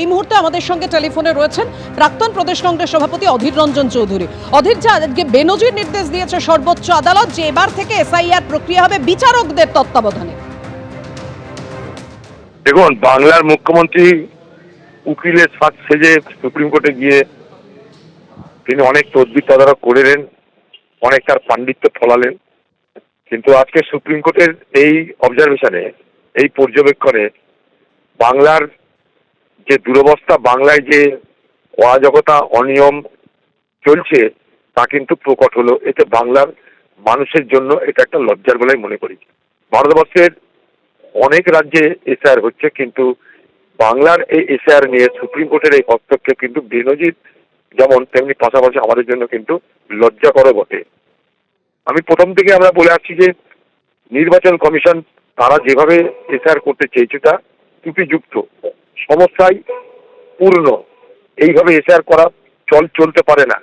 এই মুহূর্তে আমাদের সঙ্গে টেলিফোনে রয়েছেন প্রাক্তন প্রদেশ কংগ্রেস সভাপতি অধীর রঞ্জন চৌধুরী। অধীর যা বেনজির নির্দেশ দিয়েছে সর্বোচ্চ আদালত, যে এবার থেকে এসআইআর প্রক্রিয়া হবে বিচারকদের তত্ত্বাবধানে। দেখুন, বাংলার মুখ্যমন্ত্রী উকিলের সাজ সেজে সুপ্রিম কোর্টে গিয়ে তিনি অনেক তদবির তদারক করলেন, অনেক তার পাণ্ডিত্য ফলালেন। কিন্তু আজকে সুপ্রিম কোর্টের এই অবজারভেশনে এই পর্যবেক্ষণে বাংলার যে দুরবস্থা বাংলায় যে অরাজকতা, অনিয়ম চলছে, তা কিন্তু প্রকট হলো। এতে বাংলার মানুষের জন্য এটা একটা লজ্জার বলেই মনে করি। ভারতবর্ষের অনেক রাজ্যে এসআর হচ্ছে, কিন্তু বাংলার এই এসআর নিয়ে সুপ্রিম কোর্টের এই হস্তক্ষেপ কিন্তু বেনজির যেমন তেমনি পাশাপাশি আমাদের জন্য কিন্তু লজ্জাকর বটে। আমি প্রথম থেকে আমরা বলে আসছি যে নির্বাচন কমিশন তারা যেভাবে এসআর করতে চেয়েছে, তা ত্রুটিযুক্ত। সমস্যায় পূর্ণ। এইভাবে এসআর করা চল, চলতে পারে না।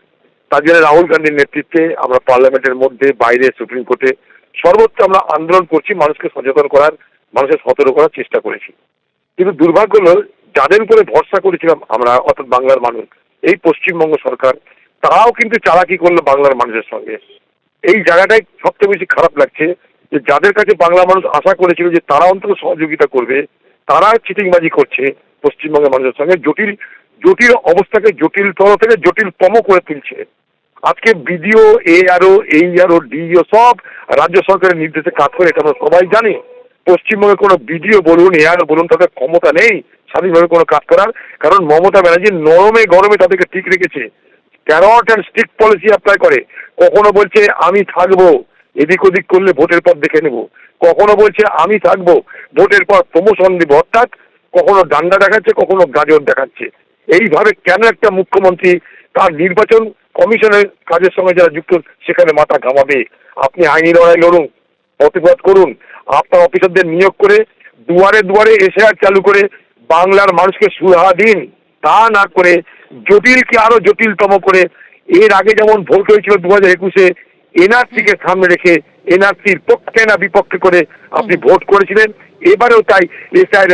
তার জন্য রাহুল গান্ধীর নেতৃত্বে আমরা পার্লামেন্টের মধ্যে, বাইরে, সুপ্রিম কোর্টে সর্বত্র আমরা আন্দোলন করছি, মানুষকে সচেতন করার মানুষের সতর্ক করার চেষ্টা করেছি। কিন্তু দুর্ভাগ্য হলো, যাদের উপরে ভরসা করেছিলাম আমরা, অর্থাৎ বাংলার মানুষ, এই পশ্চিমবঙ্গ সরকার, তারাও কিন্তু চালাকি করল বাংলার মানুষের সঙ্গে। এই জায়গাটাই সবচেয়ে বেশি খারাপ লাগছে যে যাদের কাছে বাংলা মানুষ আশা করেছিল যে তারা অন্তত সহযোগিতা করবে, তারা চিটিংবাজি করছে পশ্চিমবঙ্গের মানুষের সঙ্গে জটিল জটিল অবস্থাকে জটিলতর থেকে জটিলতম করে তুলছে। আজকে বিডিও এ আরও এই আরও ডিও সব রাজ্য সরকারের নির্দেশে কাজ করে, এটা আমরা সবাই জানি। পশ্চিমবঙ্গে কোনো বিডিও বলুন এ আরও বলুন, তাদের ক্ষমতা নেই স্বাধীনভাবে কোনো কাজ করার। কারণ মমতা ব্যানার্জি নরমে গরমে তাদেরকে ঠিক রেখেছে। Carrot and stick policy apply করে। কখনো বলছে, আমি থাকব। এদিক ওদিক করলে ভোটের পর দেখে নেব। কখনো বলছে, আমি থাকব। ভোটের পর প্রমোশন দিব। অর্থাৎ কখনো ডান্ডা দেখাচ্ছে কখনো গাজর দেখাচ্ছে। এইভাবে কেন একটা মুখ্যমন্ত্রী তার নির্বাচন কমিশনের কাজের সঙ্গে যারা যুক্ত সেখানে মাথা ঘামাবে? আপনি আইনি লড়াই লড়ুন প্রতিবাদ করুন। আপনার অফিসারদের নিয়োগ করে দুয়ারে দুয়ারে এসআর চালু করে বাংলার মানুষকে সুরাহা দিন। তা না করে জটিলকে আরও জটিলতম করে। এর আগে যেমন ভোট হয়েছিল দু হাজার একুশে এনআরসিকে সামনে রেখে এনআরসির পক্ষে না বিপক্ষে করে আপনি ভোট করেছিলেন। এবারেও তাই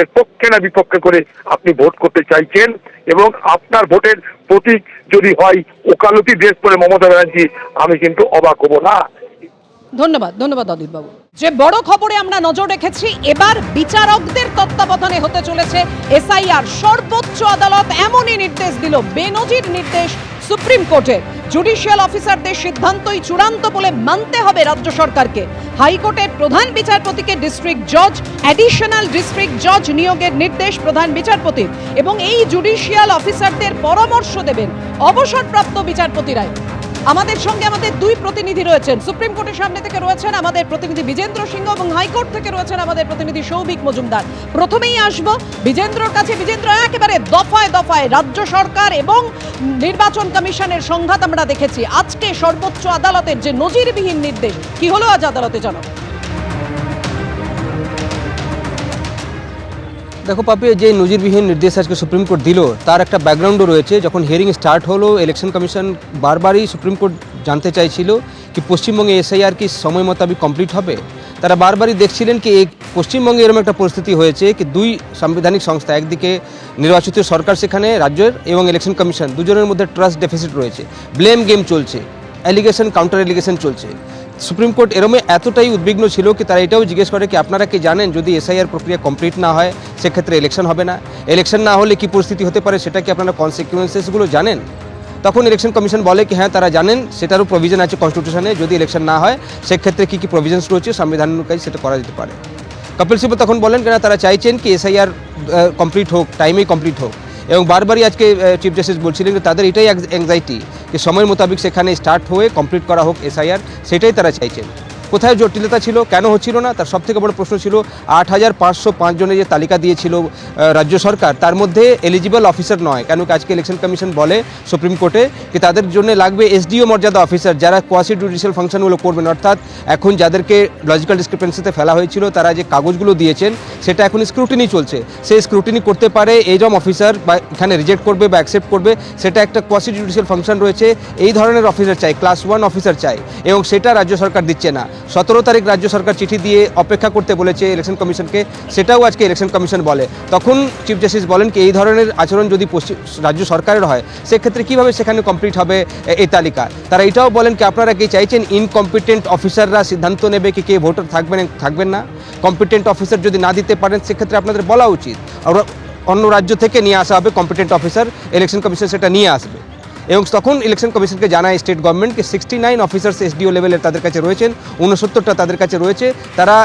এর পক্ষে না বিপক্ষে করে আপনি ভোট করতে চাইছেন এবং আপনার ভোটের প্রতীক যদি হয় ওকালতি দেশ করে মমতা ব্যানার্জি, আমি কিন্তু অবাক হব না। ধন্যবাদ ধন্যবাদ অদিত বাবু যে বড় খবরে আমরা নজর রেখেছি, এবার বিচারকদের তত্ত্বাবধানে হতে চলেছে এসআইআর। সর্বোচ্চ আদালত এমনই নির্দেশ দিল, বেনজির নির্দেশ সুপ্রিম কোর্টের জুডিশিয়াল অফিসারদের সিদ্ধান্তই চূড়ান্ত বলে মানতে হবে রাজ্য সরকারকে। হাইকোর্টের প্রধান বিচারপতিকে ডিস্ট্রিক্ট জজ, অ্যাডিশনাল ডিস্ট্রিক্ট জজ নিয়োগের নির্দেশ প্রধান বিচারপতি এবং এই জুডিশিয়াল অফিসারদের পরামর্শ দেবেন অবসরপ্রাপ্ত বিচারপতিরাই। আমাদের সঙ্গে আমাদের দুই প্রতিনিধি রয়েছেন। সুপ্রিম কোর্টের সামনে থেকে রয়েছেন আমাদের প্রতিনিধি বিজেন্দ্র সিংহ এবং হাইকোর্ট থেকে রয়েছেন আমাদের প্রতিনিধি সৌভিক মজুমদার। প্রথমেই আসব বিজেন্দ্রর কাছে। বিজেন্দ্র, একেবারে দফায় দফায় রাজ্য সরকার এবং নির্বাচন কমিশনের সংঘাত আমরা দেখেছি। আজকে সর্বোচ্চ আদালতের যে নজিরবিহীন নির্দেশ, কি হলো আজ আদালতে জানো? দেখো পাপি, যে নজিরবিহীন নির্দেশ আজকে সুপ্রিম কোর্ট দিল, তার একটা ব্যাকগ্রাউন্ডও রয়েছে। যখন হিয়ারিং স্টার্ট হলো ইলেকশন কমিশন বারবারই সুপ্রিম কোর্ট জানতে চাইছিল কি পশ্চিমবঙ্গে এসআইআর কি সময় মোতাবেক কমপ্লিট হবে। তারা বারবারই দেখছিলেন কি এই পশ্চিমবঙ্গে এরকম একটা পরিস্থিতি হয়েছে কি দুই সাংবিধানিক সংস্থা, একদিকে নির্বাচিত সরকার সেখানে, রাজ্যের এবং ইলেকশন কমিশন দুজনের মধ্যে ট্রাস্ট ডেফিসিট রয়েছে। ব্লেম গেম চলছে। অ্যালিগেশন কাউন্টার অ্যালিগেশন চলছে। সুপ্রিম কোর্ট এরমে এতটাই উদ্বিগ্ন ছিল কি তারা এটাও জিজ্ঞেস করে কি আপনারা কি জানেন যদি এসআইআর প্রক্রিয়া কমপ্লিট না হয়, সেক্ষেত্রে ইলেকশন হবে না? ইলেকশন না হলে কি পরিস্থিতি হতে পারে সেটা কি আপনারা কনসিকুয়েন্সেসগুলো জানেন? তখন ইলেকশন কমিশন বলে কি হ্যাঁ তারা জানেন, সেটারও প্রভিজন আছে কনস্টিটিউশনে যদি ইলেকশন না হয়, সেক্ষেত্রে কী কী প্রভিশনস রয়েছে সংবিধান অনুযায়ী সেটা করা যেতে পারে। কপিল সিবল তখন বলেন, কেন তারা চাইছেন কি এসআইআর কমপ্লিট হোক টাইমেই কমপ্লিট হোক। এবং বারবারই আজকে চিফ জাস্টিস বলছিলেন যে তাদের এটাই অ্যাংজাইটি যে সময় মোতাবেক সেখানে স্টার্ট হয়ে কমপ্লিট করা হোক এসআইআর সেটাই তারা চাইছেন। কোথায় জটিলতা ছিল, কেন হচ্ছিল না, তার সবথেকে বড় প্রশ্ন ছিল আট হাজার পাঁচশো পাঁচ জনের যে তালিকা দিয়েছিল রাজ্য সরকার, তার মধ্যে এলিজিবল অফিসার নয়। কেন আজকে ইলেকশন কমিশন বলে সুপ্রিম কোর্টে কি তাদের জন্য লাগবে এসডিও মর্যাদা অফিসার যারা কোয়াসি জুডিশিয়াল ফাংশনগুলো করবেন। অর্থাৎ এখন যাদেরকে লজিক্যাল ডিসক্রিপেন্সিতে ফেলা হয়েছিল, তারা যে কাগজগুলো দিয়েছেন, সেটা এখন স্ক্রুটিনি চলছে। সেই স্ক্রুটিনি করতে পারে এজম অফিসার বা এখানে রিজেক্ট করবে বা অ্যাকসেপ্ট করবে, সেটা একটা কোয়াসি জুডিশিয়াল ফাংশন রয়েছে। এই ধরনের অফিসার চাই ক্লাস ওয়ান অফিসার চাই এবং সেটা রাজ্য সরকার দিচ্ছে না। সতেরো তারিখ রাজ্য সরকার চিঠি দিয়ে অপেক্ষা করতে বলেছে ইলেকশন কমিশনকে সেটাও আজকে ইলেকশন কমিশন বলে। তখন চিফ জাস্টিস বলেন কি, এই ধরনের আচরণ যদি রাজ্য সরকারের হয়, সেক্ষেত্রে কীভাবে সেখানে কমপ্লিট হবে এই তালিকা? তারা এটাও বলেন কি, আপনারা কি চাইছেন ইনকম্পিটেন্ট অফিসাররা সিদ্ধান্ত নেবে কি কে ভোটার থাকবেন থাকবেন না? কম্পিটেন্ট অফিসার যদি না দিতে পারেন, সেক্ষেত্রে আপনাদের বলা উচিত। অন্য রাজ্য থেকে নিয়ে আসা হবে কম্পিটেন্ট অফিসার ইলেকশন কমিশন সেটা নিয়ে আসবে। এবং তখন ইলেকশন কমিশনকে জানায় স্টেট গভর্নমেন্টকে সিক্সটি নাইন অফিসার্স এসডিও লেভেলের তাদের কাছে রয়েছেন উনসত্তরটা তাদের কাছে রয়েছে। তারা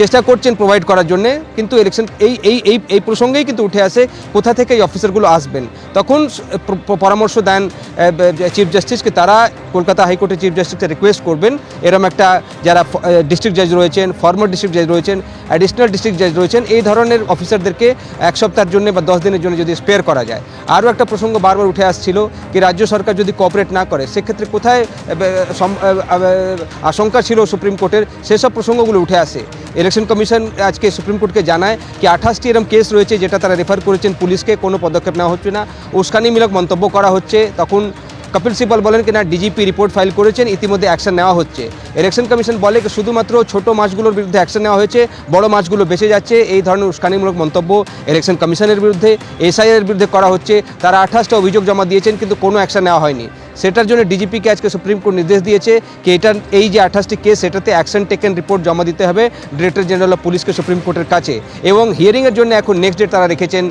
চেষ্টা করছেন প্রোভাইড করার জন্য, কিন্তু ইলেকশন এই এই এই এই প্রসঙ্গেই কিন্তু উঠে আসে কোথা থেকে এই অফিসারগুলো আসবেন। তখন পরামর্শ দেন চিফ জাস্টিসকে তারা কলকাতা হাইকোর্টের চিফ জাস্টিসকে রিকোয়েস্ট করবেন। এরম একটা যারা ডিস্ট্রিক্ট জাজ রয়েছেন ফর্মার ডিস্ট্রিক্ট জাজ রয়েছেন অ্যাডিশনাল ডিস্ট্রিক্ট জাজ রয়েছেন, এই ধরনের অফিসারদেরকে এক সপ্তাহের জন্য বা দশ দিনের জন্য যদি স্পেয়ার করা যায়। আরও একটা প্রসঙ্গ বারবার উঠে আসছিল কি রাজ্য সরকার যদি কোঅপারেট না করে, সেক্ষেত্রে কোথায় আশঙ্কা ছিল সুপ্রিম কোর্টের, সেসব প্রসঙ্গগুলো উঠে আসে। ইলেকশন কমিশন আজকে সুপ্রিম কোর্টকে জানায় কি আঠাশটি এরম কেস রয়েছে যেটা তারা রেফার করেছেন, পুলিশকে কোনো পদক্ষেপ নেওয়া হচ্ছে না। উস্কানিমূলক মন্তব্য করা হচ্ছে, তখন কপিল সিব্বল বলেন কি না ডিজিপি রিপোর্ট ফাইল করেছেন, ইতিমধ্যে অ্যাকশন নেওয়া হচ্ছে। ইলেকশন কমিশন বলে শুধুমাত্র ছোট মাছগুলোর বিরুদ্ধে অ্যাকশন নেওয়া হয়েছে, বড় মাছগুলো বেঁচে যাচ্ছে, এই ধরনের উস্কানিমূলক মন্তব্য ইলেকশন কমিশনের বিরুদ্ধে এসআইয়ের বিরুদ্ধে করা হচ্ছে। তারা আঠাশটা অভিযোগ জমা দিয়েছেন, কিন্তু কোনো অ্যাকশন নেওয়া হয়নি। সেটার জন্য ডিজিপিকে আজকে সুপ্রিম কোর্ট নির্দেশ দিয়েছে কি এটার এই যে আঠাশটি কেস, সেটাতে অ্যাকশন টেকেন রিপোর্ট জমা দিতে হবে ডিরেক্টর জেনারেল অফ পুলিশকে সুপ্রিম কোর্টের কাছে। এবং হিয়ারিংয়ের জন্য এখন নেক্সট ডেট তারা রেখেছেন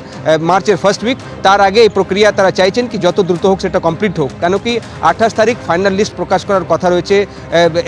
মার্চের ফার্স্ট উইক তার আগে এই প্রক্রিয়া তারা চাইছেন কি যত দ্রুত হোক সেটা কমপ্লিট হোক। কেন কি আঠাশ তারিখ ফাইনাল লিস্ট প্রকাশ করার কথা রয়েছে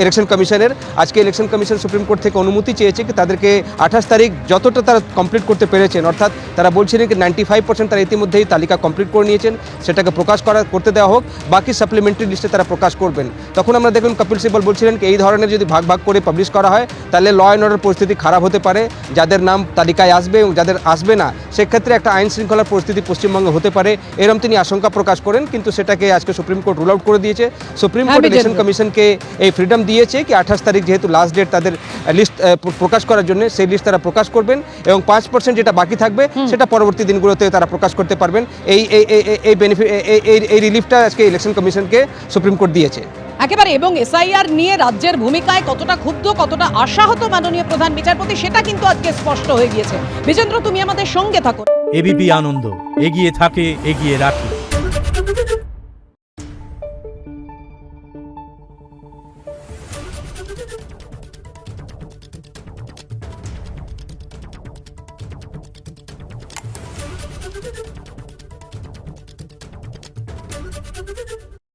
ইলেকশন কমিশনের আজকে ইলেকশন কমিশন সুপ্রিম কোর্ট থেকে অনুমতি চেয়েছে কি তাদেরকে আঠাশ তারিখ যতটা তারা কমপ্লিট করতে পেরেছেন, অর্থাৎ তারা বলছিলেন কি নাইনটি ফাইভ পার্সেন্ট তারা ইতিমধ্যেই তালিকা কমপ্লিট করে নিয়েছেন, সেটাকে প্রকাশ করা, করতে দেওয়া হোক। বাকি সাপ্লিমেন্টারি লিস্টে তারা প্রকাশ করবেন। তখন আমরা দেখুন কপিল সিবাল বলছিলেন কি এই ধরনের যদি ভাগ ভাগ করে পাবলিশ করা হয় তাহলে ল অ্যান্ড অর্ডার পরিস্থিতি খারাপ হতে পারে। যাদের নাম তালিকায় আসবে এবং যাদের আসবে না সেক্ষেত্রে একটা আইন শৃঙ্খলার পরিস্থিতি পশ্চিমবঙ্গে হতে পারে এরম তিনি আশঙ্কা প্রকাশ করেন। কিন্তু সেটাকে আজকে সুপ্রিম কোর্ট রুল আউট করে দিয়েছে। সুপ্রিম হ্যাঁ, কোর্ট ইলেকশন কমিশনকে এই ফ্রিডম দিয়েছে কি আঠাশ তারিখ যেহেতু লাস্ট ডেট তাদের লিস্ট প্রকাশ করার জন্য সেই লিস্ট তারা প্রকাশ করবেন এবং পাঁচ পার্সেন্ট যেটা বাকি থাকবে সেটা পরবর্তী দিনগুলোতে তারা প্রকাশ করতে পারবেন। এই এই এই- এই- এই বেনিফিট এই এই রিলিফটা আজকে ইলেকশন কমিশনকে সুপ্রিম কোর্ট দিয়েছে। একেবারে এবং এসআইআর নিয়ে রাজ্যের ভূমিকায় কতটা ক্ষুব্ধ কতটা আশাহত মাননীয় প্রধান বিচারপতি সেটা কিন্তু আজকে স্পষ্ট হয়ে গিয়েছে। বিজেন্দ্র তুমি আমাদের সঙ্গে থাকো। এবিপি আনন্দ এগিয়ে থাকে এগিয়ে রাখে।